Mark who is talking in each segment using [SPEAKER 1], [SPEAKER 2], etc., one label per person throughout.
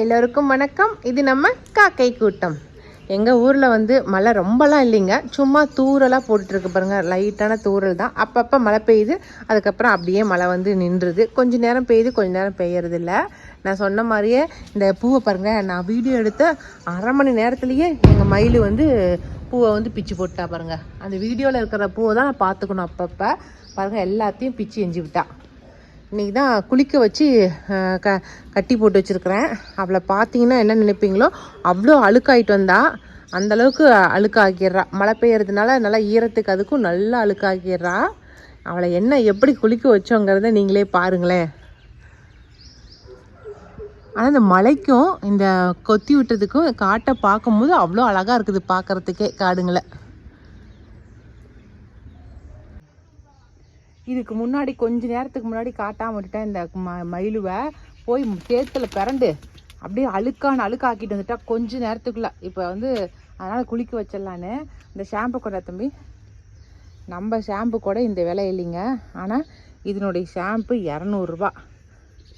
[SPEAKER 1] எல்லோருக்கும் வணக்கம். இது நம்ம காக்கை கூட்டம். எங்கள் ஊரில் வந்து மழை ரொம்பலாம் இல்லைங்க. சும்மா தூரலாக போட்டுட்ருக்கு பாருங்கள் லைட்டான தூறல் தான். அப்பப்போ மழை பெய்யுது. அதுக்கப்புறம் அப்படியே மழை வந்து நின்றுது. கொஞ்ச நேரம் பெய்யுது கொஞ்ச நேரம் பெய்யறதில்ல. நான் சொன்ன மாதிரியே இந்த பூவை பாருங்கள் நான் வீடியோ எடுத்த அரை மணி நேரத்துலேயே எங்கள் மயில் வந்து பூவை வந்து பிச்சு போட்டா பாருங்கள் அந்த வீடியோவில் இருக்கிற பூவை தான் நான் பார்த்துக்கணும் அப்பப்போ. பாருங்க எல்லாத்தையும் பிச்சு எஞ்சி விட்டா. இன்றைக்கி தான் குளிக்க வச்சு க கட்டி போட்டு வச்சுருக்கிறேன். அவளை பார்த்தீங்கன்னா என்ன நினைப்பீங்களோ அவ்வளோ அழுக்காயிட்டு வந்தா அந்தளவுக்கு அழுக்காக்கிடுறா மழை பெய்யறதுனால நல்லா ஈரத்துக்கு அதுக்கும் நல்லா அழுக்காக்கிடுறா அவளை என்ன எப்படி குளிக்க வச்சோங்கிறத நீங்களே பாருங்களேன். ஆனால் இந்த மலைக்கும் இந்த கொத்தி விட்டதுக்கும் காட்டை பார்க்கும்போது அவ்வளோ அழகாக இருக்குது பார்க்கறதுக்கே காடுங்களை. இதுக்கு முன்னாடி கொஞ்ச நேரத்துக்கு முன்னாடி காட்டாமல் விட்டுட்டேன். இந்த ம மயிலுவை போய் சேத்துல பிறண்டு அப்படியே அழுக்கான அழுக்காக்கிட்டு வந்துட்டா கொஞ்ச நேரத்துக்குள்ள. இப்போ வந்து அதனால் குளிக்க வச்சிடலான்னு. இந்த ஷாம்பு கூட தம்பி. நம்ம ஷாம்பு கூட இந்த விலை இல்லைங்க. ஆனால் இதனுடைய ஷாம்பு இரநூறுபா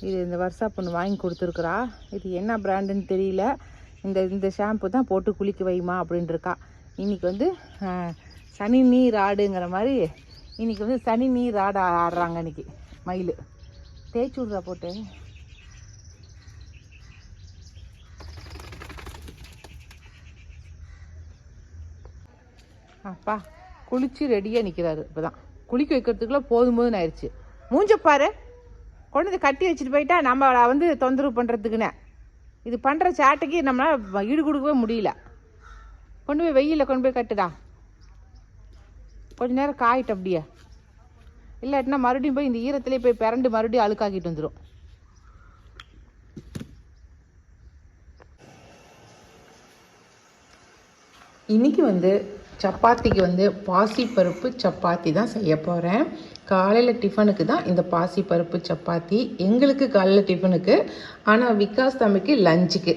[SPEAKER 1] இது இந்த வருஷா பொண்ணு வாங்கி கொடுத்துருக்குறா. இது என்ன பிராண்டுன்னு தெரியல. இந்த இந்த ஷாம்பு தான் போட்டு குளிக்க வைமா அப்படின்ட்டுருக்கா இன்றைக்கி இன்னைக்கு வந்து சனி நீர் ஆடுங்கிற மாதிரி இன்னைக்கு வந்து சனி நீர் ஆட ஆடுறாங்க இன்னைக்கு. மயில். தேய்ச்சி விடுறா போட்டு. அப்பா குளிச்சு ரெடியாக நிற்கிறாரு இப்போ தான் குளிக்க வைக்கிறதுக்குள்ளே போதும் போதும் ஆயிடுச்சு மூஞ்ச பாரு. கொண்டு வந்து கட்டி வச்சுட்டு போயிட்டா நம்ம அவளை வந்து தொந்தரவு பண்ணுறதுக்குன்னு இது பண்ணுற சேட்டைக்கு நம்மளால் ஈடு கொடுக்கவே முடியல. கொண்டு போய் வெயிலில் கொண்டு போய் கட்டுடா. கொஞ்ச நேரம் காயிட்டு அப்படியே. இல்லாட்டினா மறுபடியும் போய் இந்த ஈரத்திலே போய் பிறண்டு மறுபடியும் அழுக்காக்கிட்டு வந்துடும் இன்னைக்கு வந்து சப்பாத்திக்கு வந்து பாசிப்பருப்பு சப்பாத்தி தான் செய்ய போகிறேன் காலையில் டிஃபனுக்கு தான் இந்த பாசிப்பருப்பு சப்பாத்தி. எங்களுக்கு காலையில் டிஃபனுக்கு ஆனால் விகாஸ் தம்பிக்கு லஞ்சுக்கு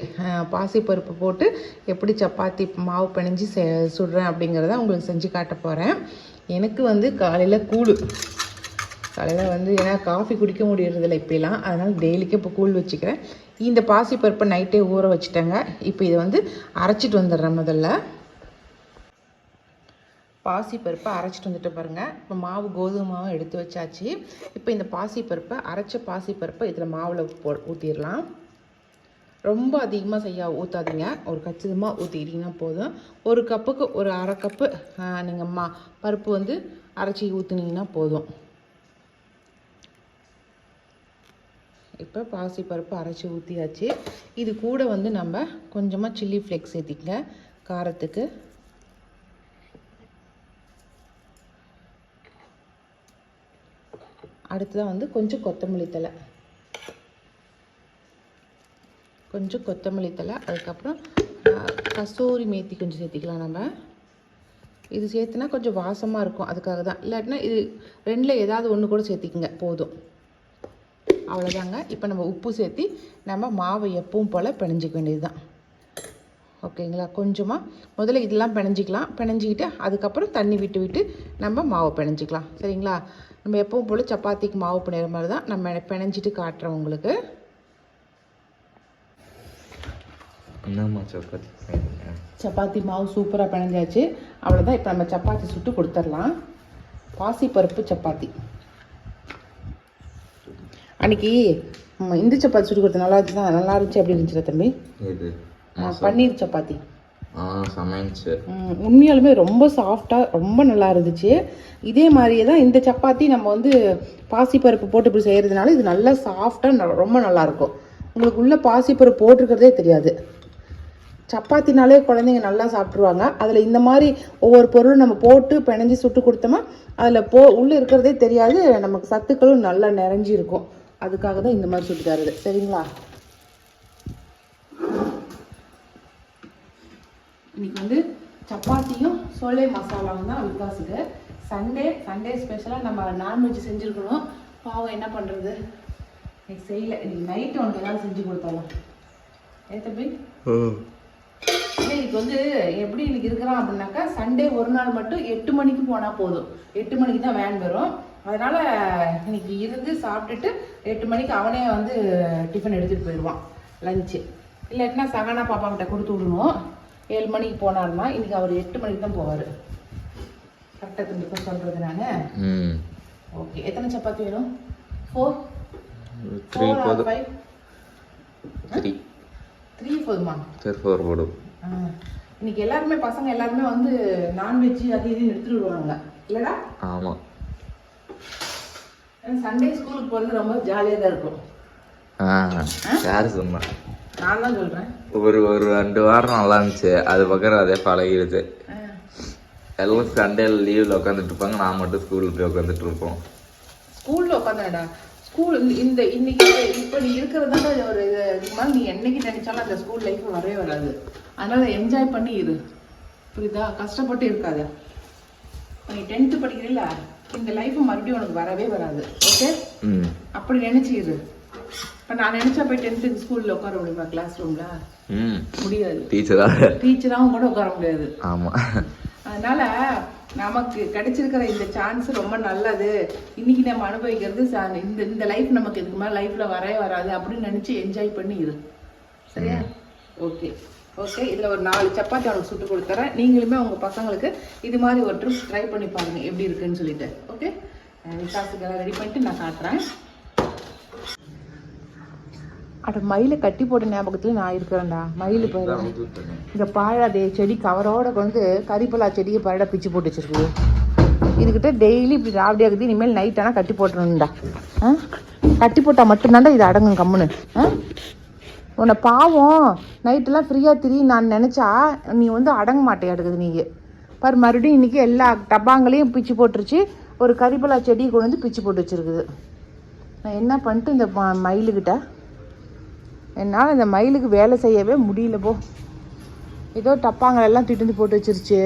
[SPEAKER 1] பாசிப்பருப்பு போட்டு எப்படி சப்பாத்தி மாவு பிணைஞ்சு செ சுடுறேன் அப்படிங்கிறத உங்களுக்கு செஞ்சு காட்ட போகிறேன் எனக்கு வந்து காலையில் கூழு. காலையில் வந்து ஏன்னா காஃபி குடிக்க முடியறதில்ல இப்போலாம் அதனால் டெய்லிக்கு இப்போ கூழ் வச்சுக்கிறேன். இந்த பாசிப்பருப்பை நைட்டே ஊற வச்சுட்டேங்க. இப்போ இதை வந்து அரைச்சிட்டு வந்துடுறேன் முதல்ல. பாசிப்பருப்பை அரைச்சிட்டு வந்துட்டு பாருங்கள் இப்போ மாவு கோதுமை மாவு எடுத்து வச்சாச்சு. இப்போ இந்த பாசிப்பருப்பை அரைச்ச பாசிப்பருப்பை இதில் மாவில் போ ஊற்றிடலாம் ரொம்ப அதிகமாக செய்ய ஊற்றாதீங்க ஒரு கச்சிதமாக ஊற்றிக்கிட்டிங்கன்னா போதும். ஒரு கப்புக்கு ஒரு அரை கப்பு நீங்கள் மா பருப்பு வந்து அரைச்சி ஊற்றுனீங்கன்னா போதும். இப்போ பாசி பருப்பு அரைச்சி ஊற்றியாச்சு இது கூட வந்து நம்ம கொஞ்சமாக சில்லி ஃப்ளேக்ஸ் சேர்த்திக்கங்க. காரத்துக்கு. அடுத்ததாக வந்து கொஞ்சம் கொத்தமல்லி தழை. கொஞ்சம் கொத்தமல்லி தழை அதுக்கப்புறம் கசூரி மேத்தி கொஞ்சம் சேர்த்திக்கலாம் நம்ம. இது சேர்த்துனா கொஞ்சம் வாசமாக இருக்கும் அதுக்காக தான். இல்லாட்டினா இது ரெண்டில் ஏதாவது ஒன்று கூட சேர்த்திக்கங்க போதும். அவ்வளோதாங்க இப்போ நம்ம உப்பு சேர்த்தி நம்ம மாவை எப்பவும் போல் பிணைஞ்சிக்க வேண்டியது தான் ஓகேங்களா? கொஞ்சமாக முதல்ல இதெல்லாம் பிணைஞ்சிக்கலாம். பிணைஞ்சிக்கிட்டு அதுக்கப்புறம் தண்ணி விட்டு விட்டு நம்ம மாவை பிணைஞ்சிக்கலாம். சரிங்களா? நம்ம எப்பவும் போல் சப்பாத்திக்கு மாவு பிணையிற மாதிரி தான் நம்ம பிணைஞ்சிட்டு காட்டுறோம் உங்களுக்கு.
[SPEAKER 2] என்னம்மா சப்பாத்தி?
[SPEAKER 1] சப்பாத்தி மாவு சூப்பராக பிணைஞ்சாச்சு. அவ்வளோதான் இப்போ நம்ம சப்பாத்தி சுட்டு கொடுத்துடலாம். பாசிப்பருப்பு சப்பாத்தி. அன்னைக்கு இந்த சப்பாத்தி சுட்டு கொடுத்த நல்லா இருந்துச்சு? நல்லா இருந்துச்சு எப்படி இருந்துச்சு தம்பி? பன்னீர் சப்பாத்தி. உண்மையாலுமே ரொம்ப சாஃப்டாக ரொம்ப நல்லா இருந்துச்சு. இதே மாதிரியே தான் இந்த சப்பாத்தி நம்ம வந்து பாசிப்பருப்பு போட்டு இப்படி செய்கிறதுனால இது நல்லா சாஃப்டாக ரொம்ப நல்லா இருக்கும். உங்களுக்கு உள்ள பாசிப்பருப்பு போட்டிருக்கிறதே தெரியாது. சப்பாத்தினாலே குழந்தைங்க நல்லா சாப்பிட்ருவாங்க அதில் இந்த மாதிரி ஒவ்வொரு பொருளும் நம்ம போட்டு பிணைஞ்சு சுட்டு கொடுத்தோமா அதில் போ உள்ளே இருக்கிறதே தெரியாது. நமக்கு சத்துக்களும் நல்லா நிறைஞ்சி இருக்கும் அதுக்காக தான் இந்த மாதிரி சுட்டு தருது. சரிங்களா? இன்னைக்கு வந்து சப்பாத்தியும் சோலை மசாலாவும் தான் விகாஸுக்கு சண்டே சண்டே ஸ்பெஷலாக நம்ம நான்வெஜ் செஞ்சுருக்கணும். பாவம் என்ன பண்ணுறது செய்யலை செய்யல. இன்னைக்கு நைட்டு ஒன்று ஏதாவது செஞ்சு கொடுத்தாலும் ஏ தம்பி? இல்லை இன்னைக்கு வந்து எப்படி இன்னைக்கு இருக்கிறான் அப்படின்னாக்கா சண்டே ஒரு நாள் மட்டும் எட்டு மணிக்கு போனால் போதும். எட்டு மணிக்கு தான் வேன் வரும். அதனால இன்னைக்கு இருந்து சாப்பிட்டுட்டு எட்டு மணிக்கு அவனே வந்து டிஃபன் எடுத்துகிட்டு போயிடுவான். லஞ்சு இல்லாட்டினா சகானா பாப்பா கிட்ட கொடுத்து விடணும். ஏழு மணிக்கு போனாருன்னா இன்னைக்கு அவர் எட்டு மணிக்கு தான் போவார். கரெக்டாக திரும்ப சொல்கிறது நான்? ஓகே எத்தனை சப்பாத்தி வேணும்? Four four five
[SPEAKER 2] three
[SPEAKER 1] three போதுமா?
[SPEAKER 2] சரி ஃபோர் போடும்.
[SPEAKER 1] இன்னைக்கு எல்லாருமே பசங்க எல்லாருமே வந்து நான்வெஜ் அது இதுன்னு எடுத்துட்டு வருவாங்க. இல்லடா?
[SPEAKER 2] ஆமாம்
[SPEAKER 1] சண்டே ஸ்கூலுக்கு போகிறது ரொம்ப ஜாலியாக தான் இருக்கும்.
[SPEAKER 2] யார் சொன்னா?
[SPEAKER 1] நான் தான் சொல்கிறேன்
[SPEAKER 2] ஒரு ஒரு ரெண்டு வாரம் நல்லா இருந்துச்சு. அது பக்கம் அதே பழகிடுது எல்லாம் சண்டேல லீவில் உட்காந்துட்டு இருப்பாங்க. நான் மட்டும் ஸ்கூலுக்கு போய் உட்காந்துட்டு இருப்போம்.
[SPEAKER 1] ஸ்கூலில் உட்காந்துடா ஸ்கூல் இந்த இன்னைக்கு இப்போ நீ இருக்கிறதால ஒரு இது மேலே நீ என்னைக்கு நினைச்சாலும் அந்த ஸ்கூல் லைஃப் வரவே வராது. அதனால என்ஜாய் பண்ணி இரு. புரியுதா? கஷ்டப்பட்டு இருக்காத. நீ டென்த்து படிக்கிறீல்ல இந்த லைஃப் மறுபடியும் உனக்கு வரவே வராது. ஓகே
[SPEAKER 2] ம்.
[SPEAKER 1] அப்படி நினைச்சு இரு. இப்போ நான் நினைச்சா போய் டென்த்துக்கு ஸ்கூலில் உட்கார முடியுமா? கிளாஸ் ரூம்ல
[SPEAKER 2] ம்.
[SPEAKER 1] முடியாது.
[SPEAKER 2] டீச்சராக
[SPEAKER 1] டீச்சராகவும் கூட உட்கார முடியாது.
[SPEAKER 2] ஆமாம்
[SPEAKER 1] அதனால நமக்கு கிடைச்சிருக்கிற இந்த சான்ஸ் ரொம்ப நல்லது. இன்னைக்கு நம்ம அனுபவிக்கிறது இந்த இந்த லைஃப் நமக்கு இதுக்கு மேலே லைஃப்ல வரவே வராது அப்படின்னு நினைச்சு என்ஜாய் பண்ணி இரு. சரியா? ஓகே ஓகே இதுல ஒரு நாலு சப்பாத்தி அவனுக்கு சுட்டு கொடுத்துறேன். நீங்களுமே உங்க பசங்களுக்கு இது மாதிரி ஒரு ட்ரிப் ட்ரை பண்ணி பாருங்க எப்படி இருக்குன்னு சொல்லிட்டு. ஓகே விசாசுக்கு எல்லாம் ரெடி பண்ணிட்டு நான் காட்டுறேன். அட மயிலை கட்டி போட்ட ஞாபகத்துல நான் இருக்கிறேன்டா. மயில் போயிரு இந்த பாழாதே செடி கவரோட வந்து கறிப்பலா செடியை பாழா பிச்சு போட்டு வச்சிருக்குது. இதுகிட்ட டெய்லி இப்படி ராவடி ஆகுது இனிமேல் நைட் ஆனால் கட்டி போட்டுருணும்டா ஆ? கட்டி போட்டால் மட்டும்தான்டா இது அடங்கும் கம்முன்னு. ஆ? உன்னை பாவம் நைட்டெல்லாம் ஃப்ரீயாக திரி நான் நினச்சா நீ வந்து அடங்க மாட்டேயாடுக்குது நீ பாரு மறுபடியும் இன்றைக்கி எல்லா டப்பாங்களையும் பிச்சு போட்டுருச்சு ஒரு கறிப்பலா செடியை கொண்டு வந்து பிச்சு போட்டு வச்சிருக்குது. நான் என்ன பண்ணிட்டு இந்த ம- மயிலுக்கிட்ட என்னால் இந்த மயிலுக்கு வேலை செய்யவே முடியல போ. ஏதோ டப்பாங்களெல்லாம் தூக்கிட்டு வந்து போட்டு வச்சிருச்சு.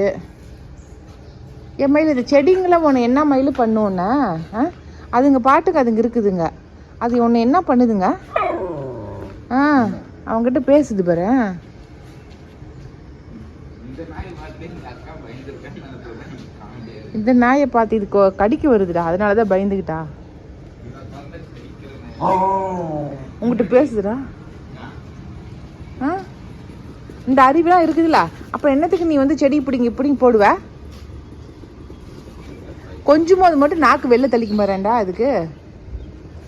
[SPEAKER 1] என் மயில் இந்த செடிங்களை உன்னை என்ன மயில் பண்ணுவோன்னே? ஆ? அதுங்க பாட்டுக்கு அதுங்க இருக்குதுங்க. அது உன்னை என்ன பண்ணுதுங்க? ஆ அவங்ககிட்ட பேசுது பாரு இந்த நாயை பார்த்து இது கொ- கடிக்க வருதுடா அதனால தான் பயந்துக்கிட்டா உங்ககிட்ட பேசுதுடா. ஆ? இந்த அறிவுலாம் இருக்குதுல்ல. அப்புறம் என்னத்துக்கு நீ வந்து செடி பிடிங்க இப்படிங்க போடுவ? கொஞ்சம் போது மட்டும் நாக்கு வெளில தெளிக்க மாறேன்டா அதுக்கு.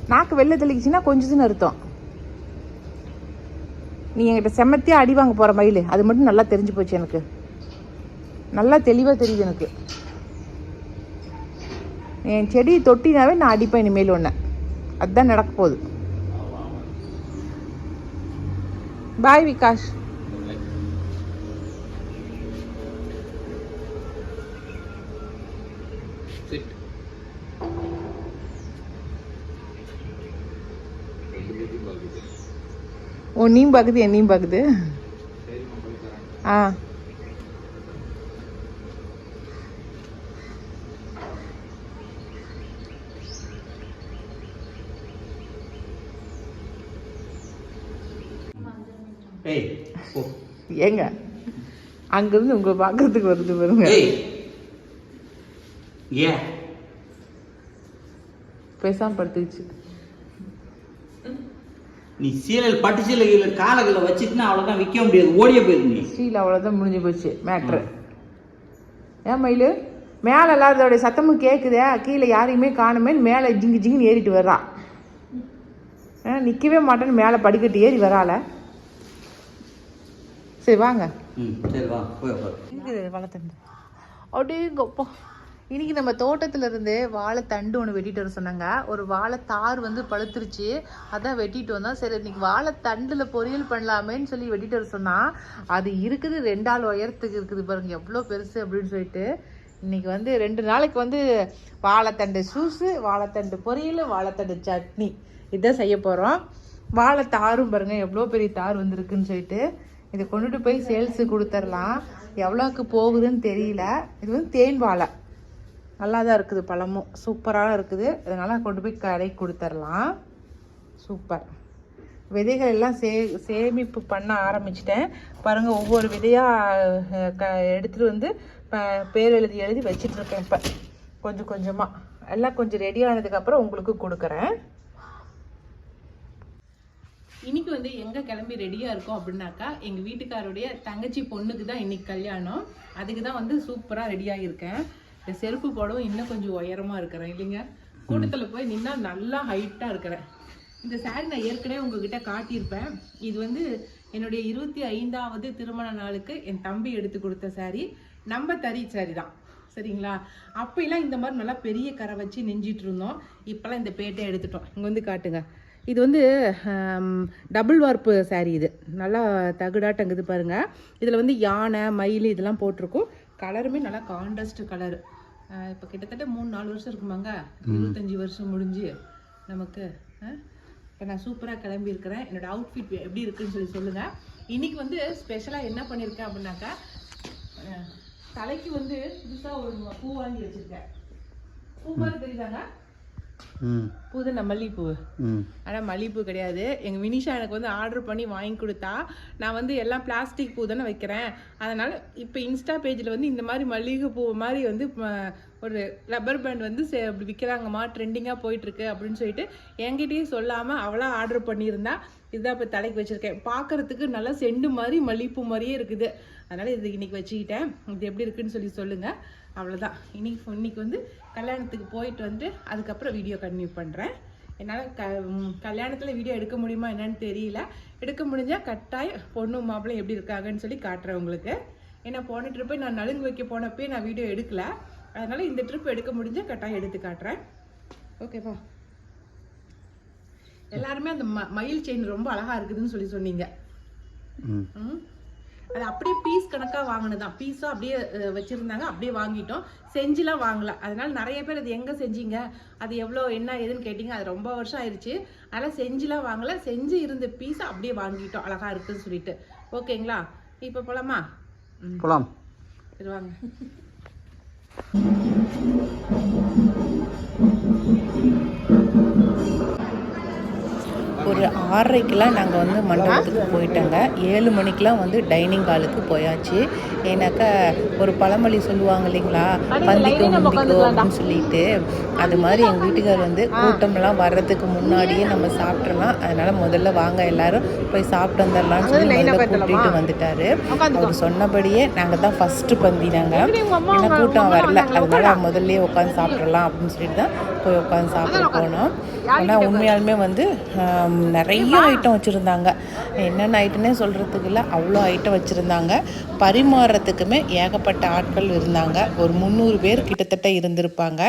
[SPEAKER 1] நாக்கு வெளில தெளிக்குச்சுன்னா கொஞ்சதுன்னு அர்த்தம். நீ என்கிட்ட செம்மத்தியா அடி வாங்க போகிற மயில். அது மட்டும் நல்லா தெரிஞ்சு போச்சு எனக்கு. நல்லா தெளிவாக தெரியுது எனக்கு. என் செடி தொட்டினாவே நான் அடிப்பேன் இனிமேல் ஒன்று அதுதான் நடக்க போகுது. बाय विकास. ओ oh, नी बगदे नी
[SPEAKER 3] बगदे हाँ.
[SPEAKER 1] ஏங்க அங்கிருந்து உங்களை பார்க்கறதுக்கு வருது பாருங்க.
[SPEAKER 3] ஏன்?
[SPEAKER 1] பேசாம படுத்துக்கிச்சு.
[SPEAKER 3] நீ சீலையில் பட்டு சீலையில் காலங்களில் வச்சுட்டுனா அவ்வளோதான் விற்க முடியாது ஓடிய போயிரு நீ.
[SPEAKER 1] ஸ்டீல் அவ்வளோதான் முடிஞ்சு போச்சு மேட்ரு ஏன் மயிலு? மேலே எல்லாரோடைய சத்தமும் கேட்குதே கீழே யாரையுமே காணுமே மேலே ஜிங்கு ஜிங்குன்னு ஏறிட்டு வர்றா. ஆ நிற்கவே மாட்டேன்னு மேலே படிக்கட்டு ஏறி வரால சரி வாங்க வாழைத்தண்டு அப்படிங்கப்பா இன்னைக்கு நம்ம தோட்டத்துல இருந்து வாழைத்தண்டு ஒன்று வெட்டிட்டு வர சொன்னாங்க. ஒரு வாழைத்தார் வந்து பழுத்துருச்சு. அதான் வெட்டிட்டு வந்தோம். சரி இன்னைக்கு வாழைத்தண்டுல பொரியல் பண்ணலாமேன்னு சொல்லி வெட்டிட்டு வர சொன்னா அது இருக்குது ரெண்டாள் உயரத்துக்கு இருக்குது பாருங்க. எவ்வளோ பெருசு அப்படின்னு சொல்லிட்டு. இன்னைக்கு வந்து ரெண்டு நாளைக்கு வந்து வாழைத்தண்டு சூஸு வாழைத்தண்டு பொரியல் வாழைத்தண்டு சட்னி. இதான் செய்ய போகிறோம் வாழைத்தாரும் பாருங்க எவ்வளோ பெரிய தார் வந்திருக்குன்னு சொல்லிட்டு. இதை கொண்டுட்டு போய் சேல்ஸு கொடுத்துர்லாம். எவ்வளோக்கு போகுதுன்னு தெரியல. இது வந்து தேன் வாழை. நல்லா தான் இருக்குது பழமும். சூப்பராக இருக்குது. அதனால் கொண்டு போய் கடைக்கு கொடுத்துர்லாம். சூப்பர். விதைகள் எல்லாம் சே சேமிப்பு பண்ண ஆரம்பிச்சிட்டேன். பாருங்கள் ஒவ்வொரு விதையாக க எடுத்துகிட்டு வந்து பேர் எழுதி எழுதி வச்சிட்ருக்கேன் இப்போ. கொஞ்சம் கொஞ்சமாக எல்லாம் கொஞ்சம் ரெடி ஆனதுக்கப்புறம் உங்களுக்கு கொடுக்குறேன்.
[SPEAKER 4] இன்னைக்கு வந்து எங்கே கிளம்பி ரெடியாக இருக்கோம் அப்படின்னாக்கா எங்கள் வீட்டுக்காருடைய தங்கச்சி பொண்ணுக்கு தான் இன்றைக்கி கல்யாணம். அதுக்கு தான் வந்து சூப்பராக ரெடியாக இருக்கேன். இந்த செருப்பு போடவும் இன்னும் கொஞ்சம் உயரமாக இருக்கிறேன் இல்லைங்க? கூட்டத்தில் போய் நின்னா நல்லா ஹைட்டாக இருக்கிறேன். இந்த சாரி நான் ஏற்கனவே உங்ககிட்ட காட்டியிருப்பேன். இது வந்து என்னுடைய இருபத்தி ஐந்தாவது திருமண நாளுக்கு என் தம்பி எடுத்து கொடுத்த சாரி நம்ம தறி சாரி தான். சரிங்களா? அப்போலாம் இந்த மாதிரி நல்லா பெரிய கரை வச்சு நெஞ்சிட்டு இருந்தோம். இப்போலாம் இந்த பேட்டை எடுத்துட்டோம். இங்கே வந்து காட்டுங்க. இது வந்து டபுள் வார்ப்பு saree இது. நல்லா தகுடாட்டங்குது பாருங்க. இதில் வந்து யானை மயில் இதெல்லாம் போட்டிருக்கும். கலருமே நல்லா கான்ட்ராஸ்ட் கலர் இப்போ கிட்டத்தட்ட மூணு நாலு வருஷம் இருக்குமாங்க? இருபத்தஞ்சி வருஷம் முடிஞ்சு நமக்கு இப்போ நான் சூப்பராக கிளம்பி இருக்கிறேன். என்னோட அவுட்ஃபிட் எப்படி இருக்குன்னு சொல்லி சொல்லுங்கள் இன்னைக்கு வந்து ஸ்பெஷலாக என்ன பண்ணியிருக்கேன் அப்படின்னாக்கா தலைக்கு வந்து புதுசாக ஒரு பூ வாங்கி வச்சுருக்கேன். பூ மாதிரி தெரியுதாங்க? பூ தான் மல்லிகைப்பூ ஆனால் மல்லிகைப்பூ கிடையாது. எங்கள் வினிஷா எனக்கு வந்து ஆர்டர் பண்ணி வாங்கி கொடுத்தா நான் வந்து எல்லாம் பிளாஸ்டிக் பூ தானே வைக்கிறேன். அதனால் இப்போ இன்ஸ்டா பேஜில் வந்து இந்த மாதிரி மல்லிகை பூ மாதிரி வந்து ஒரு ரப்பர் பேண்ட் வந்து அப்படி விற்கிறாங்கம்மா ட்ரெண்டிங்காக போயிட்டுருக்கு அப்படின்னு சொல்லிட்டு என்கிட்டயும் சொல்லாமல் அவளாக ஆர்டர் பண்ணியிருந்தா இதுதான் இப்போ தலைக்கு வச்சுருக்கேன். பார்க்கறதுக்கு நல்லா செண்டு மாதிரி மல்லிகைப்பூ மாதிரியே இருக்குது. அதனால் இது இன்னைக்கு வச்சுக்கிட்டேன். இது எப்படி இருக்குன்னு சொல்லி சொல்லுங்கள் அவ்வளோதான் இன்னைக்கு இன்னைக்கு வந்து கல்யாணத்துக்கு போயிட்டு வந்து அதுக்கப்புறம் வீடியோ கன்டினியூ பண்ணுறேன் என்னால் க கல்யாணத்தில் வீடியோ எடுக்க முடியுமா என்னன்னு தெரியல. எடுக்க முடிஞ்சால் கட்டாயம் பொண்ணு மாப்பிள்ளை எப்படி இருக்காங்கன்னு சொல்லி காட்டுறேன் உங்களுக்கு. ஏன்னா போன ட்ரிப்பு நான் நலுங்கு வைக்க போனப்பே நான் வீடியோ எடுக்கல. அதனால் இந்த ட்ரிப் எடுக்க முடிஞ்சால் கட்டாயம் எடுத்து காட்டுறேன். ஓகேவா எல்லாருமே அந்த ம மயில் செயின் ரொம்ப அழகா இருக்குதுன்னு சொல்லி சொன்னீங்க.
[SPEAKER 3] ம்.
[SPEAKER 4] அது அப்படியே பீஸ் கணக்காக வாங்கினதான் பீஸாக அப்படியே வச்சிருந்தாங்க. அப்படியே வாங்கிட்டோம். செஞ்சுலாம் வாங்கல. அதனால நிறைய பேர் அது எங்கே செஞ்சீங்க? அது எவ்வளோ என்ன ஏதுன்னு கேட்டிங்க. அது ரொம்ப வருஷம் ஆயிடுச்சு அதனால் செஞ்சுலாம் வாங்கல. செஞ்சு இருந்த பீஸை அப்படியே வாங்கிட்டோம். அழகா இருக்குன்னு சொல்லிட்டு. ஓகேங்களா? இப்போ போலாமா? ம்.
[SPEAKER 3] போகலாம்
[SPEAKER 4] சரி வாங்க.
[SPEAKER 1] ஒரு ஆறரைக்கெலாம் நாங்கள் வந்து மண்டபத்துக்கு போயிட்டோங்க. ஏழு மணிக்கெலாம் வந்து டைனிங் ஹாலுக்கு போயாச்சு. ஏன்னாக்கா ஒரு பழமொழி சொல்லுவாங்க இல்லைங்களா? பந்திக்கோ முந்திக்கோ அப்படின்னு சொல்லிட்டு. அது மாதிரி எங்கள் வீட்டுக்கார் வந்து கூட்டம்லாம் வர்றதுக்கு முன்னாடியே நம்ம சாப்பிட்றலாம் அதனால முதல்ல வாங்க எல்லாரும் போய் சாப்பிட்டு வந்துடலாம்னு சொல்லி முதல்ல கூட்டிகிட்டு வந்துட்டாரு. அவர் சொன்னபடியே நாங்கள் தான் ஃபஸ்ட்டு பந்தினாங்க ஏன்னா கூட்டம் வரல. அதனால முதல்லயே உட்காந்து சாப்பிட்றலாம் அப்படின்னு சொல்லிட்டு தான் போய் உட்காந்து சாப்பிட போனோம். ஆனால் உண்மையாலுமே வந்து நிறைய ஐட்டம் வச்சுருந்தாங்க. என்னென்ன ஐட்டம்னே சொல்கிறதுக்கு இல்லை அவ்வளோ ஐட்டம் வச்சுருந்தாங்க. பரிமாறுறதுக்குமே ஏகப்பட்ட ஆட்கள் இருந்தாங்க. ஒரு முந்நூறு பேர் கிட்டத்தட்ட இருந்திருப்பாங்க.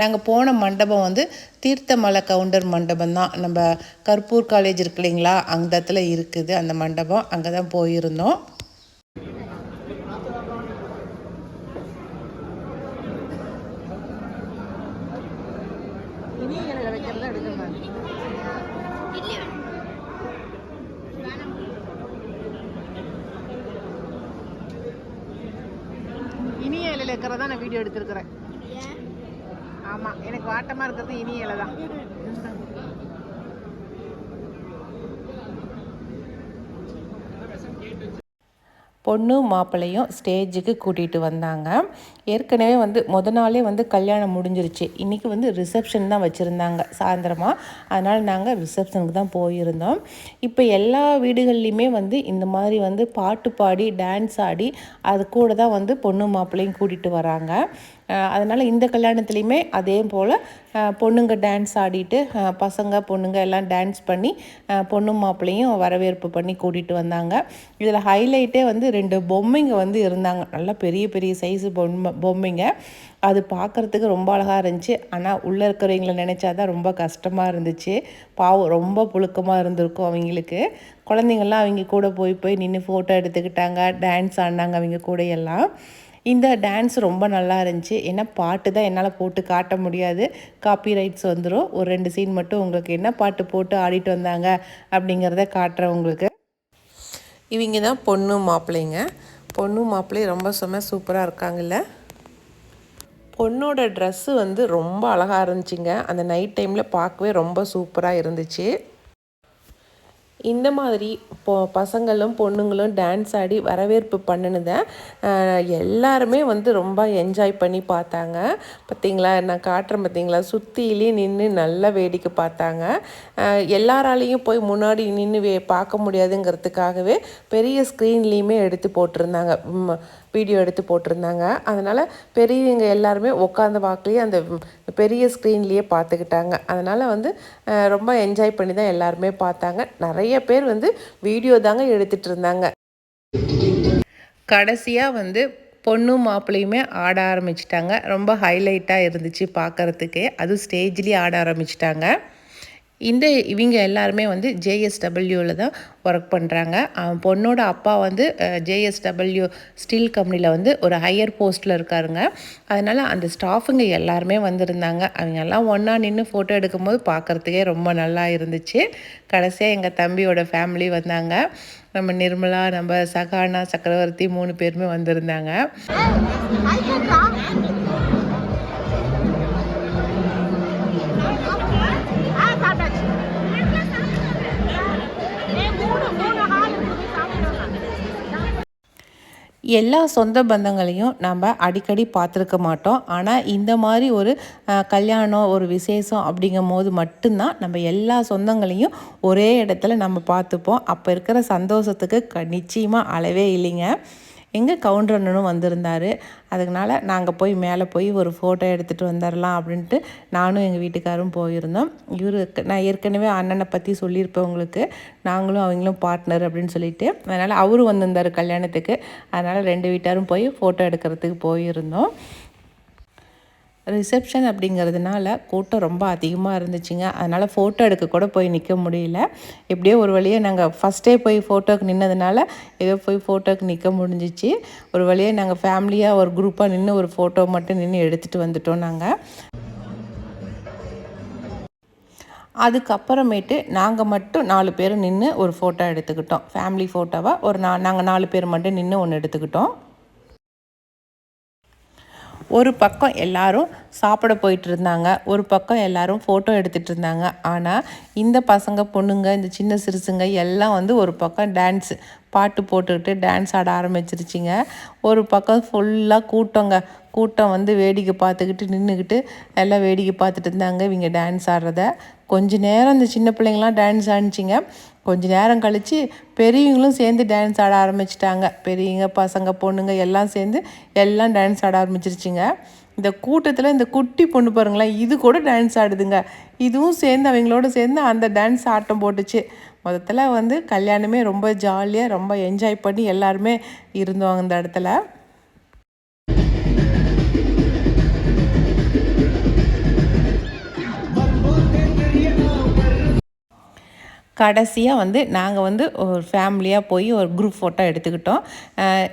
[SPEAKER 1] நாங்கள் போன மண்டபம் வந்து தீர்த்தமலை கவுண்டர் மண்டபம் தான். நம்ம கற்பூர் காலேஜ் இருக்கு இல்லைங்களா? அந்த இடத்துல இருக்குது அந்த மண்டபம். அங்கே தான் போயிருந்தோம்.
[SPEAKER 4] இருக்கிறதா நான் வீடியோ எடுத்திருக்கிறேன். ஆமாம் எனக்கு வாட்டமாக இருக்கிறது இனியலை தான்.
[SPEAKER 1] பொண்ணு மாப்பிள்ளையும் ஸ்டேஜுக்கு கூட்டிகிட்டு வந்தாங்க. ஏற்கனவே வந்து முத நாளே வந்து கல்யாணம் முடிஞ்சிருச்சு. இன்றைக்கி வந்து ரிசப்ஷன் தான் வச்சுருந்தாங்க சாயந்தரமாக அதனால் நாங்கள் ரிசப்ஷனுக்கு தான் போயிருந்தோம். இப்போ எல்லா வீடுகள்லையுமே வந்து இந்த மாதிரி வந்து பாட்டு பாடி டான்ஸ் ஆடி அது கூட தான் வந்து பொண்ணு மாப்பிள்ளையும் கூட்டிகிட்டு வராங்க. அதனால் இந்த கல்யாணத்துலேயுமே அதே போல் பொண்ணுங்க டான்ஸ் ஆடிட்டு பசங்க பொண்ணுங்க எல்லாம் டான்ஸ் பண்ணி பொண்ணு மாப்பிள்ளையும் வரவேற்பு பண்ணி கூட்டிகிட்டு வந்தாங்க. இதில் ஹைலைட்டே வந்து ரெண்டு பொம்மைங்க வந்து இருந்தாங்க. நல்லா பெரிய பெரிய சைஸு பொம்மை பொம்மைங்க. அது பார்க்குறதுக்கு ரொம்ப அழகாக இருந்துச்சு. ஆனால் உள்ளே இருக்கிறவங்கள நினச்சா தான் ரொம்ப கஷ்டமாக இருந்துச்சு. பாவம் ரொம்ப புழுக்கமாக இருந்திருக்கும் அவங்களுக்கு. குழந்தைங்கள்லாம் அவங்க கூட போய் போய் நின்று ஃபோட்டோ எடுத்துக்கிட்டாங்க டான்ஸ் ஆடினாங்க அவங்க கூட எல்லாம் இந்த டான்ஸ் ரொம்ப நல்லா இருந்துச்சு. ஏன்னா பாட்டு தான் என்னால் போட்டு காட்ட முடியாது. காப்பி ரைட்ஸ் வந்துடும் ஒரு ரெண்டு சீன் மட்டும் உங்களுக்கு என்ன பாட்டு போட்டு ஆடிட்டு வந்தாங்க அப்படிங்கிறத காட்டுறேன் உங்களுக்கு. இவங்க தான் பொண்ணு மாப்பிள்ளைங்க. பொண்ணு மாப்பிள்ளை ரொம்ப செம்ம சூப்பராக இருக்காங்கல்ல. பொண்ணோட ட்ரெஸ்ஸு வந்து ரொம்ப அழகாக இருந்துச்சுங்க. அந்த நைட் டைமில் பார்க்கவே ரொம்ப சூப்பராக இருந்துச்சு. இந்த மாதிரி இப்போ பசங்களும் பொண்ணுங்களும் டான்ஸ் ஆடி வரவேற்பு பண்ணினதை எல்லாருமே வந்து ரொம்ப என்ஜாய் பண்ணி பார்த்தாங்க. பார்த்தீங்களா நான் காட்டுறேன் பார்த்தீங்களா சுற்றிலையும் நின்று நல்லா வேடிக்கை பார்த்தாங்க. எல்லாராலையும் போய் முன்னாடி நின்று பார்க்க முடியாதுங்கிறதுக்காகவே பெரிய ஸ்க்ரீன்லேயுமே எடுத்து போட்டிருந்தாங்க. வீடியோ எடுத்து போட்டிருந்தாங்க. அதனால் பெரியவங்க எல்லாருமே உட்காந்த வாக்குலேயே அந்த பெரிய ஸ்க்ரீன்லேயே பார்த்துக்கிட்டாங்க. அதனால் வந்து ரொம்ப என்ஜாய் பண்ணி தான் எல்லாருமே பார்த்தாங்க. நிறைய பேர் வந்து வீடியோ தாங்க எடுத்துகிட்டு இருந்தாங்க. கடைசியாக வந்து பொண்ணும் மாப்பிள்ளையுமே ஆட ஆரம்பிச்சிட்டாங்க. ரொம்ப ஹைலைட்டாக இருந்துச்சு பார்க்கறதுக்கே. அதுவும் ஸ்டேஜ்லேயே ஆட ஆரம்பிச்சிட்டாங்க. இந்த இவங்க எல்லாருமே வந்து ஜேஎஸ்டபிள்யூவில் தான் ஒர்க் பண்ணுறாங்க அவன் பொண்ணோட அப்பா வந்து ஜேஎஸ்டபிள்யூ ஸ்டீல் கம்பெனியில் வந்து ஒரு ஹையர் போஸ்ட்டில் இருக்காருங்க. அதனால் அந்த ஸ்டாஃபுங்க எல்லாருமே வந்திருந்தாங்க. அவங்க எல்லாம் ஒன்றா நின்று ஃபோட்டோ எடுக்கும்போது பார்க்குறதுக்கே ரொம்ப நல்லா இருந்துச்சு. கடைசியாக எங்கள் தம்பியோட ஃபேமிலி வந்தாங்க. நம்ம நிர்மலா நம்ம சகானா சக்கரவர்த்தி மூணு பேருமே வந்திருந்தாங்க. எல்லா சொந்த பந்தங்களையும் நம்ம அடிக்கடி பார்த்துருக்க மாட்டோம். ஆனால் இந்த மாதிரி ஒரு கல்யாணம் ஒரு விசேஷம் அப்படிங்கும் போது மட்டும்தான் நம்ம எல்லா சொந்தங்களையும் ஒரே இடத்துல நம்ம பார்த்துப்போம். அப்போ இருக்கிற சந்தோஷத்துக்கு க நிச்சயமாக அளவே இல்லைங்க. எங்கள் கவுண்டர் அண்ணனும் வந்திருந்தார். அதனால நாங்கள் போய் மேலே போய் ஒரு ஃபோட்டோ எடுத்துகிட்டு வந்துடலாம் அப்படின்ட்டு நானும் எங்கள் வீட்டுக்காரும் போயிருந்தோம். இவருக்கு நான் ஏற்கனவே அண்ணனை பற்றி சொல்லியிருப்பேன் உங்களுக்கு நாங்களும் அவங்களும் பார்ட்னர் அப்படின்னு சொல்லிட்டு அதனால் அவரும் வந்திருந்தார் கல்யாணத்துக்கு. அதனால் ரெண்டு வீட்டாரும் போய் ஃபோட்டோ எடுக்கிறதுக்கு போயிருந்தோம். ரிசப்ஷன் அப்படிங்கிறதுனால கூட்டம் ரொம்ப அதிகமாக இருந்துச்சுங்க. அதனால் ஃபோட்டோ எடுக்க கூட போய் நிற்க முடியல. எப்படியோ ஒரு வழியாக நாங்கள் ஃபஸ்ட்டே போய் ஃபோட்டோக்கு நின்னதுனால ஏதோ போய் ஃபோட்டோக்கு நிற்க முடிஞ்சிச்சு. ஒரு வழியாக நாங்கள் ஃபேமிலியாக ஒரு குரூப்பாக நின்று ஒரு ஃபோட்டோ மட்டும் நின்று எடுத்துகிட்டு வந்துட்டோம் நாங்கள் அதுக்கப்புறமேட்டு நாங்கள் மட்டும் நாலு பேர் நின்று ஒரு ஃபோட்டோ எடுத்துக்கிட்டோம். ஃபேமிலி ஃபோட்டோவாக ஒரு நா நாங்கள் நாலு பேர் மட்டும் நின்று ஒன்று எடுத்துக்கிட்டோம். ஒரு பக்கம் எல்லாரும் சாப்பிட போயிட்டு இருந்தாங்க ஒரு பக்கம் எல்லாரும் ஃபோட்டோ எடுத்துகிட்டு இருந்தாங்க ஆனால் இந்த பசங்க பொண்ணுங்க இந்த சின்ன சிறுசுங்க எல்லாம் வந்து ஒரு பக்கம் டான்ஸு பாட்டு போட்டுக்கிட்டு டான்ஸ் ஆட ஆரம்பிச்சிருச்சிங்க. ஒரு பக்கம் ஃபுல்லாக கூட்டங்க கூட்டம் வந்து வேடிக்கை பார்த்துக்கிட்டு நின்றுக்கிட்டு எல்லாம் வேடிக்கை பார்த்துட்டு இருந்தாங்க இவங்க டான்ஸ் ஆடுறத. கொஞ்ச நேரம் இந்த சின்ன பிள்ளைங்களாம் டான்ஸ் ஆடிச்சிங்க. கொஞ்ச நேரம் கழித்து பெரியவங்களும் சேர்ந்து டான்ஸ் ஆட ஆரம்பிச்சிட்டாங்க. பெரியவங்க பசங்க பொண்ணுங்க எல்லாம் சேர்ந்து எல்லாம் டான்ஸ் ஆட ஆரம்பிச்சிருச்சுங்க. இந்த கூட்டத்தில் இந்த குட்டி பொண்ணு பாருங்களேன் இது கூட டான்ஸ் ஆடுதுங்க. இதுவும் சேர்ந்து அவங்களோட சேர்ந்து அந்த டான்ஸ் ஆட்டம் போட்டுச்சு. மொத்தத்தில் வந்து கல்யாணமே ரொம்ப ஜாலியாக ரொம்ப என்ஜாய் பண்ணி எல்லாருமே இருந்தோம் அந்த இடத்துல. கடைசியாக வந்து நாங்கள் வந்து ஒரு ஃபேமிலியாக போய் ஒரு குரூப் ஃபோட்டோ எடுத்துக்கிட்டோம்.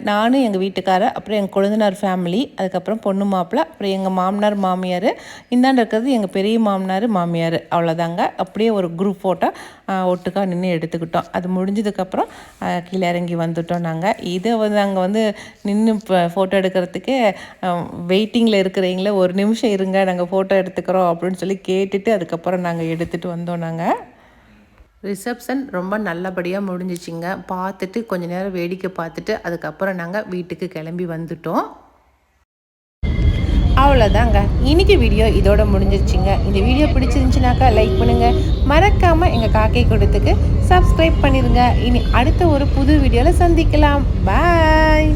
[SPEAKER 1] நானும் எங்கள் வீட்டுக்காரர் அப்புறம் எங்கள் கொழுந்தனார் ஃபேமிலி அதுக்கப்புறம் பொண்ணு மாப்பிள்ள அப்புறம் எங்கள் மாமனார் மாமியார் இந்தாண்ட இருக்கிறது எங்கள் பெரிய மாமனார் மாமியார் அவ்வளோதாங்க அப்படியே ஒரு குரூப் ஃபோட்டோ ஒட்டுக்கா நின்று எடுத்துக்கிட்டோம். அது முடிஞ்சதுக்கப்புறம் கீழே இறங்கி வந்துட்டோம் நாங்கள் இதை வந்து நாங்கள் வந்து நின்று இப்போ ஃபோட்டோ எடுக்கிறதுக்கே வெயிட்டிங்கில் இருக்கிறீங்களே ஒரு நிமிஷம் இருங்க நாங்கள் ஃபோட்டோ எடுத்துக்கிறோம் அப்படின்னு சொல்லி கேட்டுட்டு அதுக்கப்புறம் நாங்கள் எடுத்துகிட்டு வந்தோம் நாங்கள் ரிசப்ஷன் ரொம்ப நல்லபடியாக முடிஞ்சிச்சிங்க. பார்த்துட்டு கொஞ்ச நேரம் வேடிக்கை பார்த்துட்டு அதுக்கப்புறம் நாங்கள் வீட்டுக்கு கிளம்பி வந்துட்டோம். அவ்வளோதாங்க இன்னைக்கு வீடியோ இதோட முடிஞ்சிருச்சுங்க இந்த வீடியோ பிடிச்சிருந்துச்சுனாக்கா லைக் பண்ணுங்கள் மறக்காமல் எங்கள் காக்கை கூடத்துக்கு சப்ஸ்கிரைப் பண்ணிடுங்க இனி அடுத்த ஒரு புது வீடியோவில் சந்திக்கலாம். பாய்